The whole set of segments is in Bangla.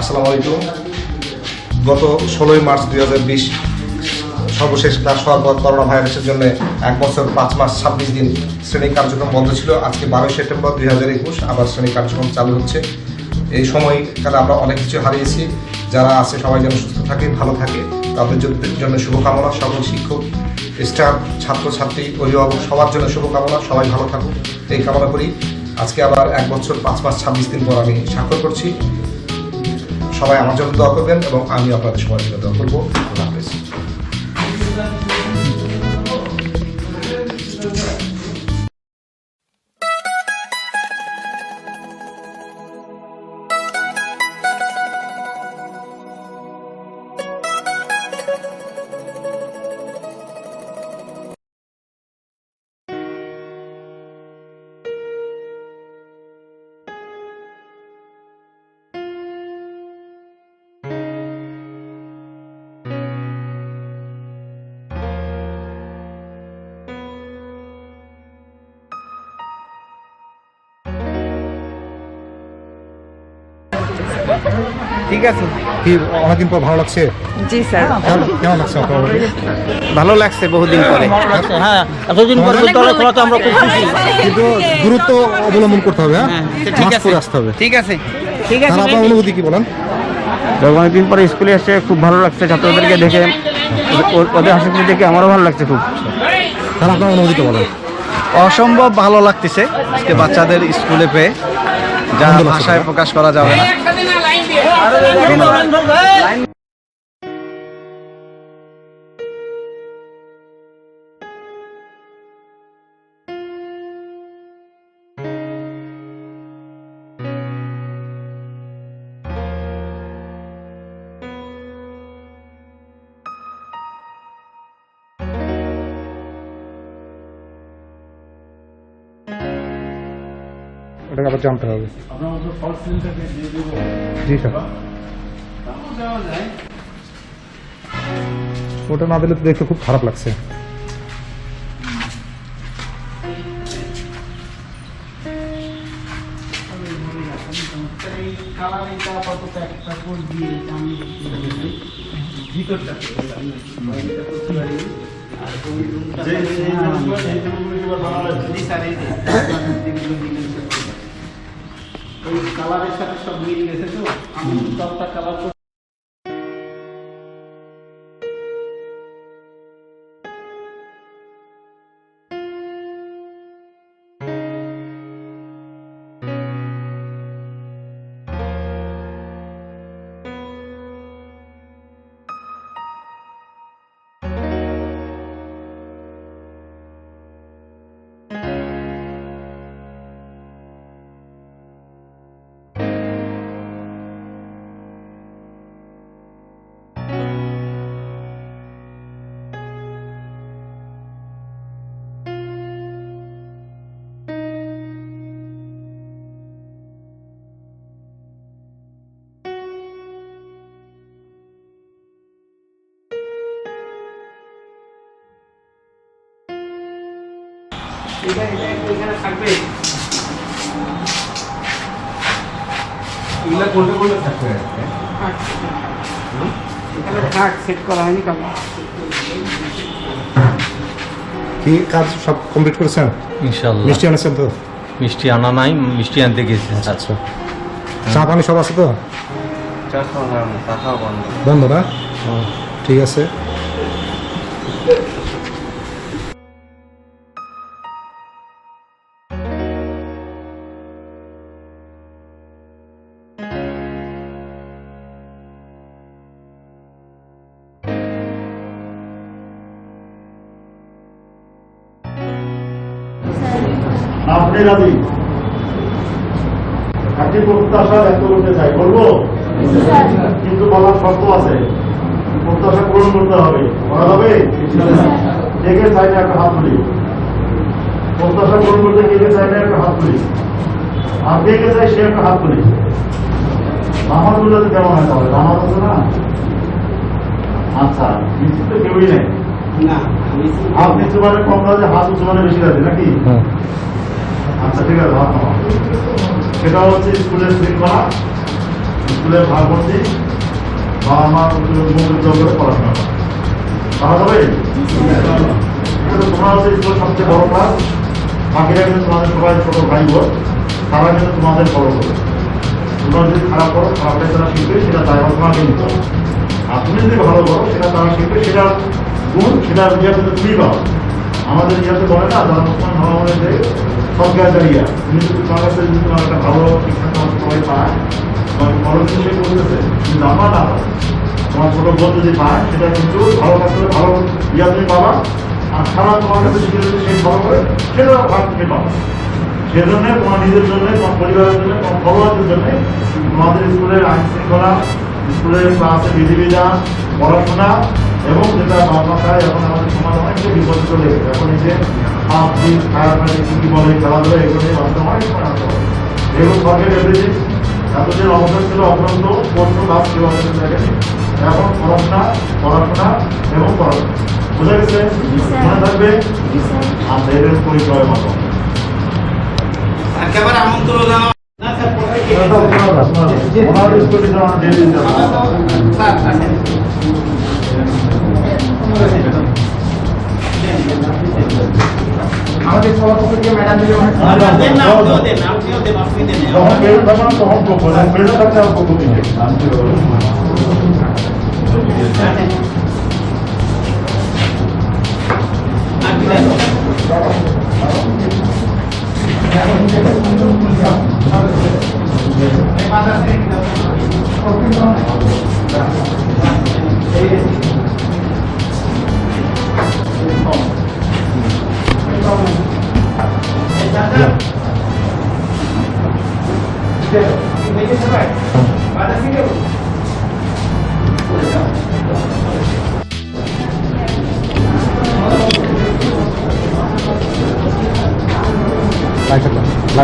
আসসালামু আলাইকুম। গত ষোলোই মার্চ দুই হাজার বিশ সর্বশেষ ক্লাস হওয়ার পর করোনা ভাইরাসের জন্য এক বছর পাঁচ মাস ছাব্বিশ দিন শ্রেণি কার্যক্রম বন্ধ ছিল। আজকে বারোই সেপ্টেম্বর দুই হাজার একুশ আবার শ্রেণি কার্যক্রম চালু হচ্ছে। এই সময়কালে আমরা অনেক কিছু হারিয়েছি। যারা আছে সবাই যেন সুস্থ থাকে, ভালো থাকে, তাদের জন্য শুভকামনা। সকল শিক্ষক, স্টাফ, ছাত্রছাত্রী, অভিভাবক, সবার জন্য শুভকামনা। সবাই ভালো থাকুক, এই কামনা করি। আজকে আবার এক বছর পাঁচ মাস ছাব্বিশ দিন পর আমি স্বাক্ষর করছি। সবাই আমার জন্য দোয়া করবেন এবং আমি আপনাদের সবার জন্য দোয়া করব। আল্লাহ হাফেজ। ঠিক আছে? কি অনেকদিন পর ভালো লাগছে? জি স্যার। কেমন কেমন লাগছে ভালো লাগছে বহুদিন পরে। হ্যাঁ এতদিন পর বিদ্যালয় খোলাতে আমরা খুব খুশি। কিন্তু দূরত্ব অবলম্বন করতে হবে হ্যাঁ? ঠিক আছে। আসতে হবে। ঠিক আছে। ঠিক তাহলে আপনার অনুভূতি কি বলেন? অনেকদিন পরে স্কুলে এসে খুব ভালো লাগছে ছাত্রদেরকে দেখে। ওদের হাসি খুশি দেখে আমারও ভালো লাগছে খুব। তাহলে আপনার অনুভূতি বলেন? অসম্ভব ভালো লাগতেছে আজকে বাচ্চাদের স্কুলে পেয়ে। যা ভাষায় প্রকাশ করা যাবে না। 来来来来来来来来 ওটাকে আবার জানতে হবে জি স্যার ওটা না দিলে তো দেখতে খুব খারাপ লাগছে কালারের সাথে সব মিল গেছে তো? আমি সবটা কালার এটা এটা এখানে থাকবে এগুলা কোনটা কোনটা থাকবে এখানে থাক সেট করা হয়নি কারণ কি কাজ সব কমপ্লিট করেছেন? মিষ্টি আনেছেন তো? মিষ্টি আনা নাই মিষ্টি আনতে গেছি। আচ্ছা। চা পানি সব আছে তো? বন্ধ। না? ঠিক আছে। প্রত্যাশা পূরণ করতে কে চাই না একটা হাত তুলি আর কে কে চাই সে একটা হাত তুলি আমার তুলে তো কেমন হয় তাহলে? আমার আছে না? আচ্ছা নিশ্চিত তো কেউই নেই। না হাত নিচু মানে কম কাজে হাত উঁচু মানে বেশি কাজে নাকি? হ্যাঁ। আচ্ছা ঠিক আছে হাত। সেটা হচ্ছে স্কুলের শৃঙ্খলা। স্কুলের ভারমন্ত্রী বাবা মা মুখ উজ্জ্বল করে পড়াশোনা করে। যাবে তোমরা হচ্ছে স্কুলের সবচেয়ে বড় ক্লাস বাকিরা কিন্তু তোমাদের সবাই ছোট ভাই বোন তারা কিন্তু তোমাদের বড় করে তোমরা যদি খারাপ করো খারাপটা যারা শিখবে সেটা দায়ভার তোমাকে নিতে হবে আর তুমি যদি ভালো করো সেটা তারা শিখবে সেটা গুণ সেটা কিন্তু তুমি পাও। আমাদের ইয়াতে বলে না যারা মুসলমান ভালো মনে যে সজ্ঞাচারিয়া তুমি যদি তোমার কাছে যদি তোমার একটা ভালো শিক্ষা তোমার সবাই পায় তোমার বড় কিছু সে করতেছে? তুমি জানবা না তোমার ছোট বোন যদি পায় সেটা কিন্তু ভালো হবে, ভালো ইয়া তুমি পাবা। আর খারাপ তোমার কাছে শিখে যদি সে ভালো করে সেটাও ভাগ তুমি পাবা সেজন্য তোমার নিজের জন্য, তোমার পরিবারের জন্য, তোমার ফলোয়ারদের জন্য তোমাদের স্কুলের আইন শৃঙ্খলা, স্কুলের ক্লাসে বিধিবিধা পড়াশোনা এবং যেটা বাচ্চায় এখন আমাদের সমাজ অনেকটা বিপদ চলে এখন এই যে হাফ খায়ার মানে কি বলে খেলাধুলা এগুলো নিয়ে বাচ্চা অনেক সময় আসতে হবে এতদিন অবস্থা ছিল অত্যন্ত পড়তো লাভ আমাদের দেখেনি এখন পড়াশোনা পড়াশোনা এবং পড়াশোনা বোঝা গেছে মনে থাকবে পরিচয় মতো একেবারে আমন্ত্রণ জানাও স্যার আমাদের সভাপতি ম্যাডাম দেন না আপনিও দেন আপনিও দেন আপনি দেন যখন বেরো তখন তখন পক্ষ যখন বেরো থাকতে হবে পক্ষ দিকে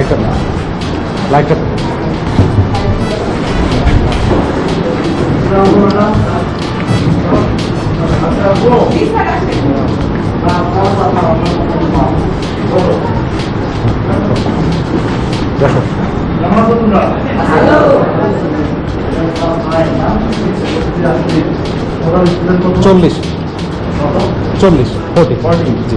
লাইটার লাইটার দেখো কেমন আছো তোমরা চল্লিশ চল্লিশ ফোর্টি জি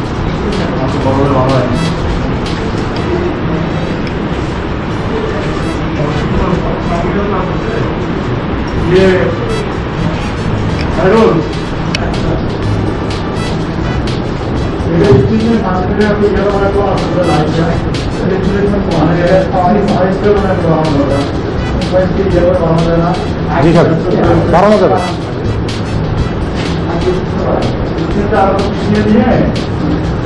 বানানো যায় না জি স্যার। বাড়ানো যাবে।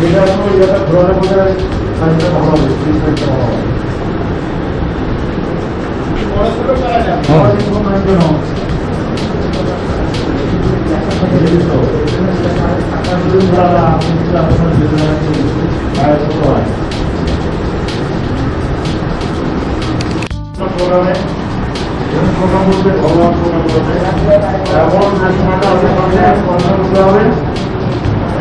এটা কোনো ইয়েটা ঘোরালে বোঝা সাইজটা ভালো হবে সাইজটা ভালো হবে। প্রোগ্রামে প্রোগ্রাম বলতে ভগবান প্রোগ্রাম বলতে এখন যে সময়টা আছে হবে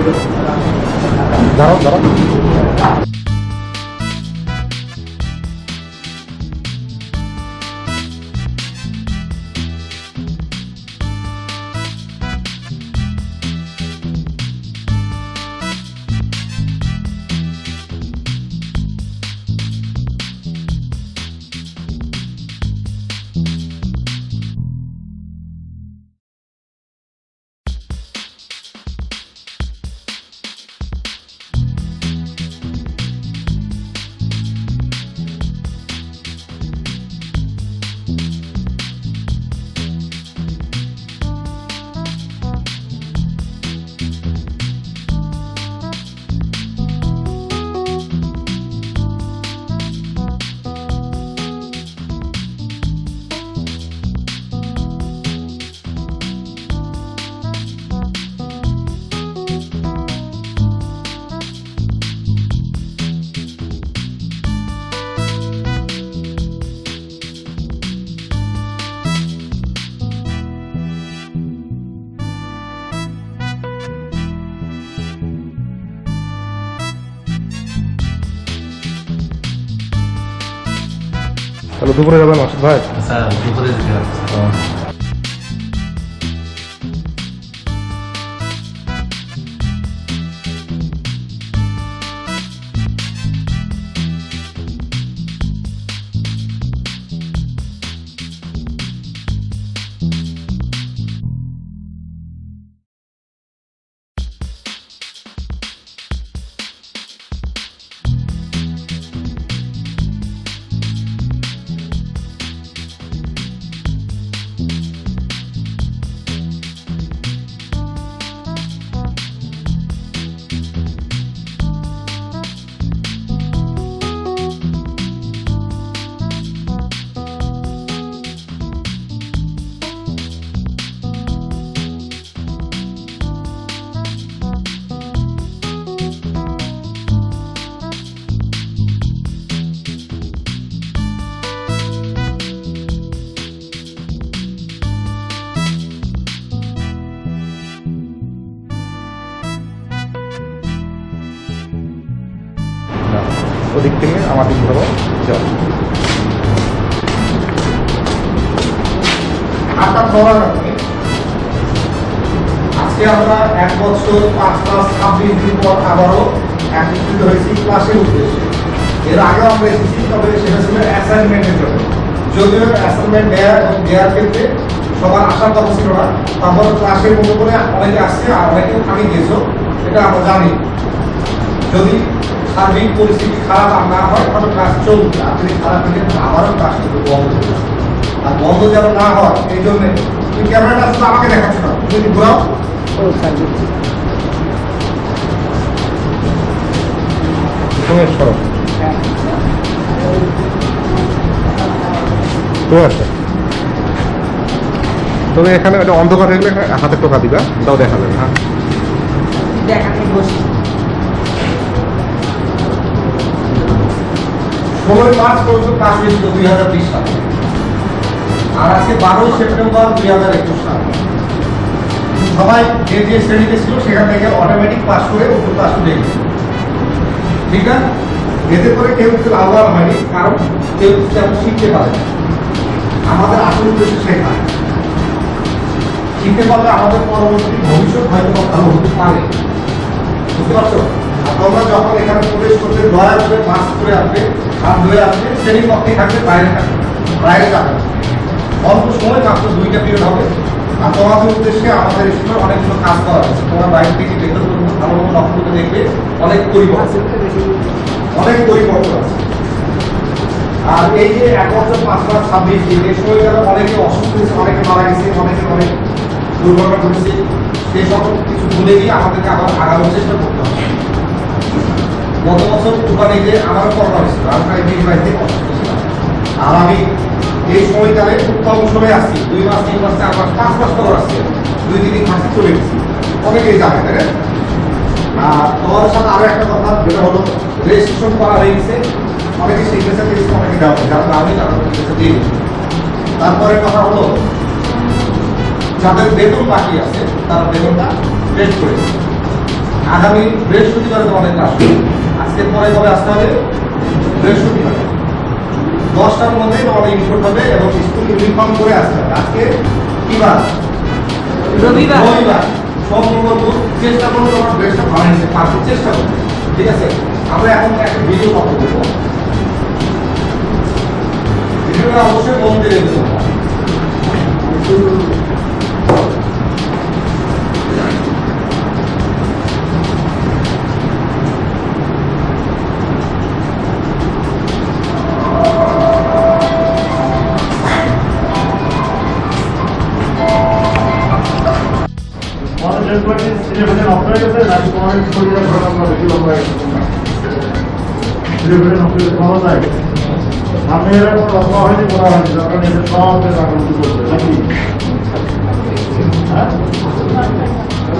সেভাবে কাজ করে পড়াশোনা দুপুরে যাবেন মাসুদ ভাই স্যার দুপুরে যেতে হবে আটটা ধরা রাখবে আজকে আমরা এক বছর পাঁচ মাস, ছাব্বিশ দিন পর আবারও একত্রিত হয়েছি ক্লাসের উদ্দেশ্যে। এর আগেও আমরা এসেছি, তবে সেটা ছিল অ্যাসাইনমেন্টের জন্য। যদিও অ্যাসাইনমেন্ট দেওয়া এবং দেওয়ার ক্ষেত্রে সবার আসার কথা ছিল না, তারপর ক্লাসের মতো করে অনেকে আসছে, আর অনেকেও থামিয়ে দিয়েছ এটা আমরা জানি। যদি সার্বিক পরিস্থিতি খারাপ আর না হয় তাহলে ক্লাস চলবে। যদি খারাপ আবারও ক্লাস কিন্তু বন্ধ হয়ে আর বন্ধ যেন না হয় এই জন্য তুমি ক্যামেরাটা আসলে আমাকে দেখাচ্ছ। না তুমি যদি ঘুরাও। তুমি তবে এখানে একটা অন্ধকার হাতে টোকা দিবা তাও দেখা যাবে হ্যাঁ। ষোলোই মার্চ পর্যন্ত ক্লাস হয়েছিল দুই হাজার বিশ সালে। আর আজকে বারোই সেপ্টেম্বর দুই হাজার একুশ সাল। সবাই যে যে শ্রেণীতে ছিল সেখান থেকে অটোমেটিক পাস করে উপর উঠে গেছে। ঠিক আছে এতে করে কেউ কিছু লাভবান হয়নি, কারণ কেউ তেমন শিখতে পারে আমাদের আসল উদ্দেশ্য শেখা শিখতে পারলে আমাদের পরবর্তী ভবিষ্যৎ হয়তো ভালো হতে পারে। বুঝতে পারছ? তোমরা যখন এখানে প্রবেশ করতে দয়া করে মাস্ক করে আসবে, হাত ধরে আসবে শ্রেণি কক্ষে থাকবে, বাইরে থাকবে, বাইরে না। অল্প সময়, মাত্র দুইটা পিরিয়ড হবে। আর তোমাদের উদ্দেশ্যে আমাদের স্কুলে অনেকগুলো কাজ করা আছে তোমরা বাইরে থেকে বেতন করব ভালো মতো লক্ষ্য দেখবে, অনেক পরিবর্তন। অনেক পরিবর্তন আছে। আর এই যে এক বছর, পাঁচ মাস ছাব্বিশ দিন, এই সময়কালে অনেকে অসুস্থ হয়েছে, অনেকে মারা গেছে, অনেকে অনেক দুর্ঘটনা ঘটেছে, সেই কিছু ভুলে গিয়ে আমাদেরকে আবার আগানোর চেষ্টা করতে হবে। গত বছর আমারও করোনা হয়েছিল। আমি প্রায় আর আমি এই আসছি দুই মাস, তিন পাঁচ মাস আসছি দুই, তিন মাসে চলে গেছি। অনেকেই জানে, তাই আর তোমাদের সাথে একটা কথা, যেটা হলো রেজিস্ট্রেশন করা হয়ে গেছে। অনেকে দেওয়া তারা তারপরে কথা হলো, যাদের বেতন বাকি আছে, তারা বেতনটা পেড করে। আগামী বৃহস্পতিবার তোমাদের ক্লাস। আজকের পরে কবে আসতে হবে? বৃহস্পতিবার। দশটার মধ্যে তোমাদের ইনপুট হবে এবং স্কুল ইউনিফর্ম করে আসতে হবে। আজকে কি বার রবিবার। রবিবার সম্ভবত চেষ্টা করব তোমার ড্রেসটা ভালো পারব চেষ্টা করব। ঠিক আছে? আমরা এখন একটা ভিডিও কথা বলব ভিডিওটা অবশ্যই মন দিয়ে দেখবে এরা কোনো লম্বা হয়নি করা হয়নি হ্যাঁ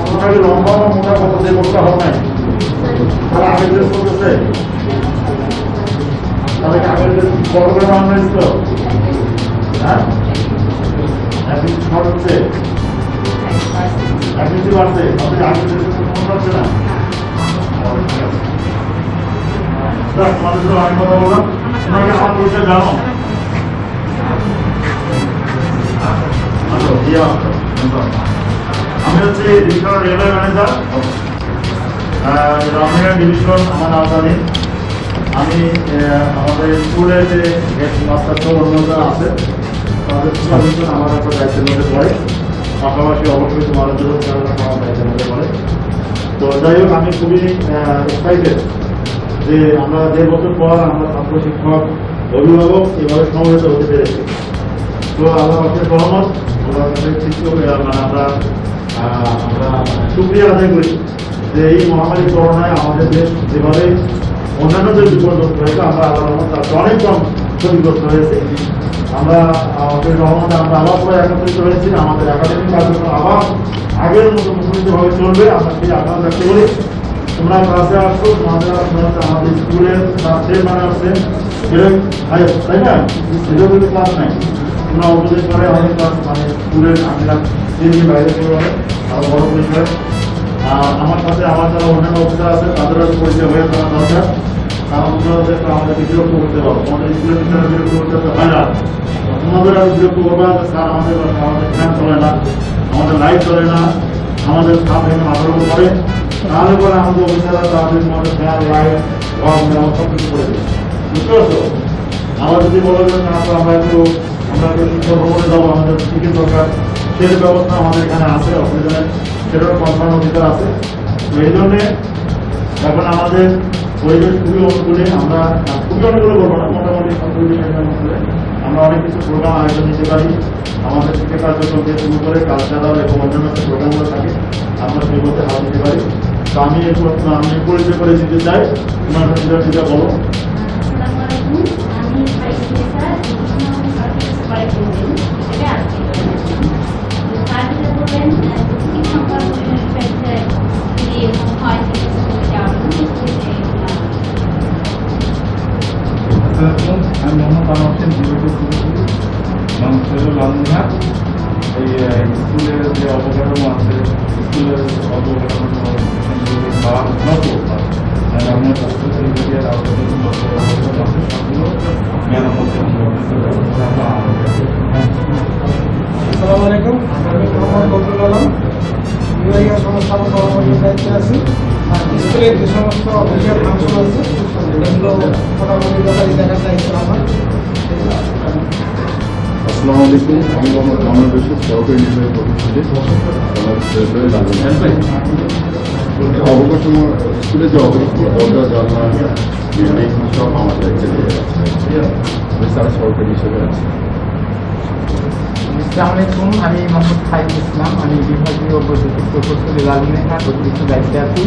তোমরা কি লম্বা বা মোটা দিয়ে করতে হবে নাই তারা আগে ড্রেস করতেছে তাহলে কি আগে বড় করে বানানো হ্যাঁ এখন শর্ট রাজনীতি বাড়ছে আপনি আগে না আমি কথা বললাম তোমাকে সব পরিচয় জানো আমি হচ্ছে আমাদের স্কুলের যে হেড মাস্টার অন্যজন আছে তাদের আমার একটা দায়িত্ব নিতে পারি পাশাপাশি অবশ্যই তোমাদের জন্য মধ্যে পড়ে তো যাই হোক, আমি খুবই এক্সাইটেড যে আমরা দেড় বছর পর আমরা ছাত্র শিক্ষক, অভিভাবক এভাবে সমবেত হতে পেরেছি। তো আল্লাহ পাকের সহমত আমরা শিক্ষক মানে আমরা আমরা সুক্রিয়া আদায় করি যে এই মহামারী করোনায় আমাদের দেশ যেভাবে অন্যান্য যে বিপর্যস্ত হয়েছে, আমরা আল্লাহ তার অনেক কম ক্ষতিগ্রস্ত হয়েছে। আমরা আমাদের আমরা আবার করে একত্রিত হয়েছি, আমাদের একাডেমিক কার্যক্রম আবার আগের মতো মুখরিতভাবে চলবে, আমরা সেই ব্যক্ত করি। তোমরা ক্লাসে আসছো তোমাদের আমাদের স্কুলের ক্লাসে মানে তাই না? সিলেবাস ক্লাস নাই। তোমরা উপদেশ করে অনেক ক্লাস মানে স্কুলের আমরা দিন বাইরে হবে আরও বড় আর আমার সাথে আমার যারা অন্যান্য অফিসার আছে, তাদেরও পরিচয় হয়ে থাকা দরকার। আমাদের বিরক্ত করতে পারো আমাদের স্কুলের হয় না? তোমাদের স্যার আমাদের আমাদের ফ্যান চলে না, আমাদের লাইট চলে না, আমাদের সাপ উপর পড়ে তাহলে পরে আমাদের অফিসাররা তাদের তোমাদের ফ্যান লাইট সব কিছু করে দেবে। বুঝতে পারছ? আমরা যদি বলো যে না তো আমরা একটু আমরা একটু শিক্ষক ভবনে যাব, আমাদের টিকিট দরকার? সেই ব্যবস্থা আমাদের এখানে আছে অসুবিধা নেই সেটারও কনফার্ম অধিকার আছে। তো এই জন্যে এখন আমাদের পরিবেশ খুবই অনুকূলে, আমরা খুবই অনুকূলে বলব না, মোটামুটি অনুকূলে। আমরা অনেক কিছু প্রোগ্রাম আয়োজন নিতে পারি, আমাদের শিক্ষা কার্যক্রম থেকে শুরু করে কালচারাল এবং অন্যান্য যে প্রোগ্রামগুলো থাকে, আমরা সেগুলোতে হাত দিতে পারি। তো আমি আমি পরিচয় করে দিতে চাই। তোমার যেটা বলো। আমি মোহাম্মদ আমার আছে। আছি আমি ইসলাম। আমি বিভাগীয় প্রকৌশলী লালমিনহাট অতিরিক্ত দায়িত্বে আছি।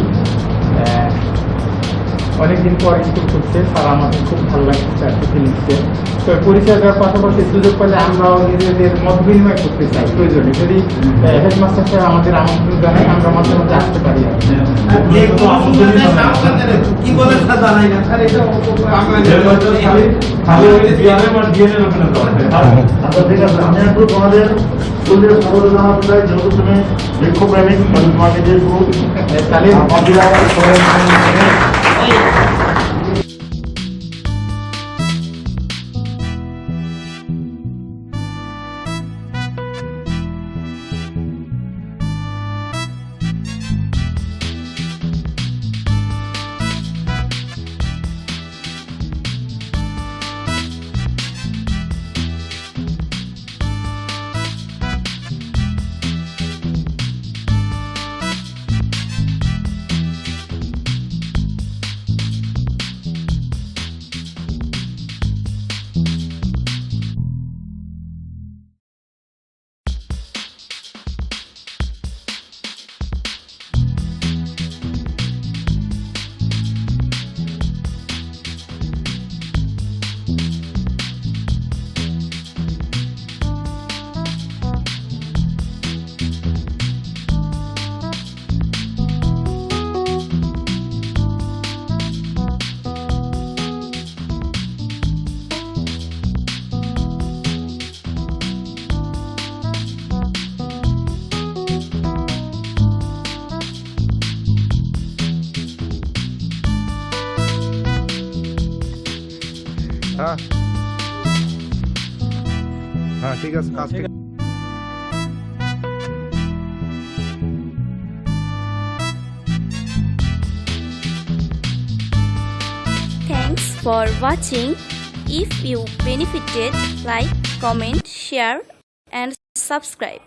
অনেকদিন পর স্কুল করছে স্যার আমাদের খুব ভালো লাগছে চাকরি নিচ্ছে তো পরিচয় দেওয়ার পাশাপাশি সুযোগ পেলে আমরাও নিজেদের মত বিনিময় করতে চাই প্রয়োজনে। যদি হেডমাস্টার সাহেব আমাদের আমন্ত্রণ জানায় আমরা মাঝে মাঝে আসতে পারি। স্যার আমি একটু তোমাদের স্কুলের জানাতে চাই যেহেতু তুমি বিক্ষোভ প্রেমিক আমি তোমাকে যে স্কুল তাহলে ঠিক আছে কাজ Thanks for watching. If you benefited, like, comment, share and subscribe.